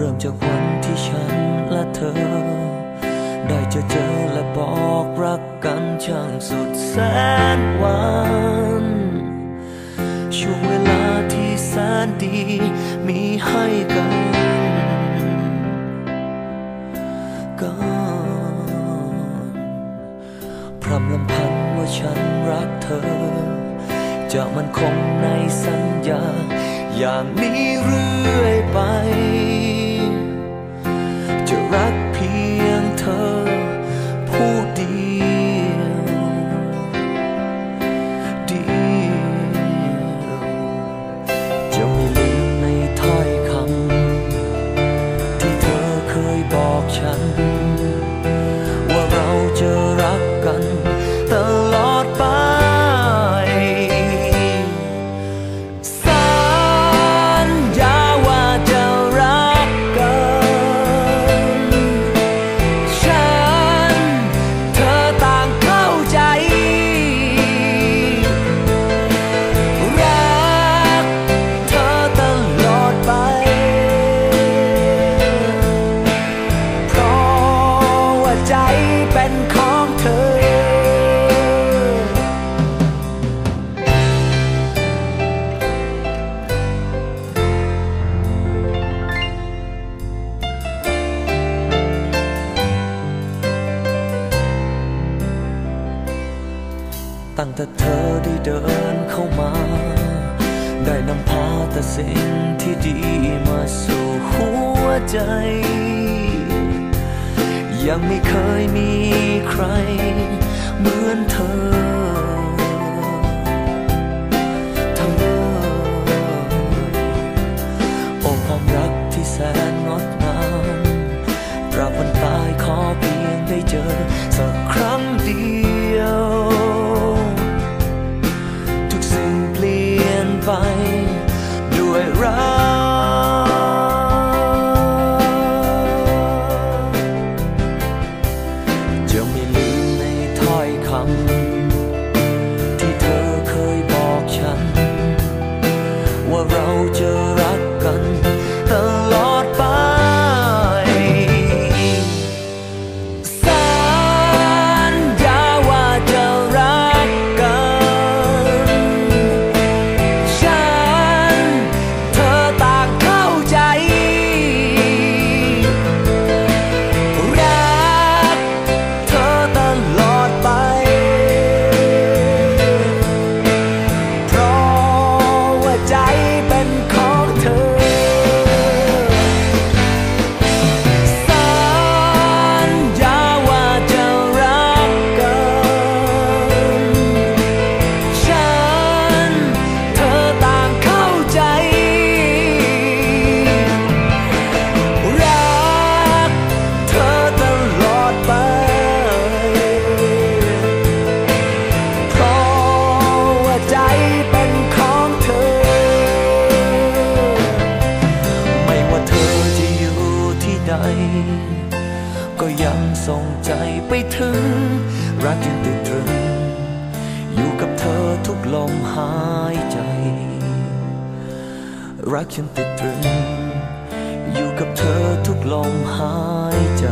ริ่มจากวันที่ฉันและเธอ ได้เจอเจอและบอกรักกันช่างสุดแสนหวานช่วงเวลาที่แสนดีมีให้กันก่อนพรำลำพันว่าฉันรักเธอ จะมันคงในสัญญา อย่างนี้เรื่อยไป ตั้งแต่เธอได้เดินเข้ามา ได้นำพาแต่สิ่งที่ดีมาสู่หัวใจ ยังไม่เคยมีใครเหมือนเธอ ไป ด้วยรักจะไม่ลืมในถ้อยคำ ก็ยังส่งใจไปถึง รักยังติดตรึง อยู่กับเธอทุกลมหายใจ รักฉันติดตรึง อยู่กับเธอทุกลมหายใจ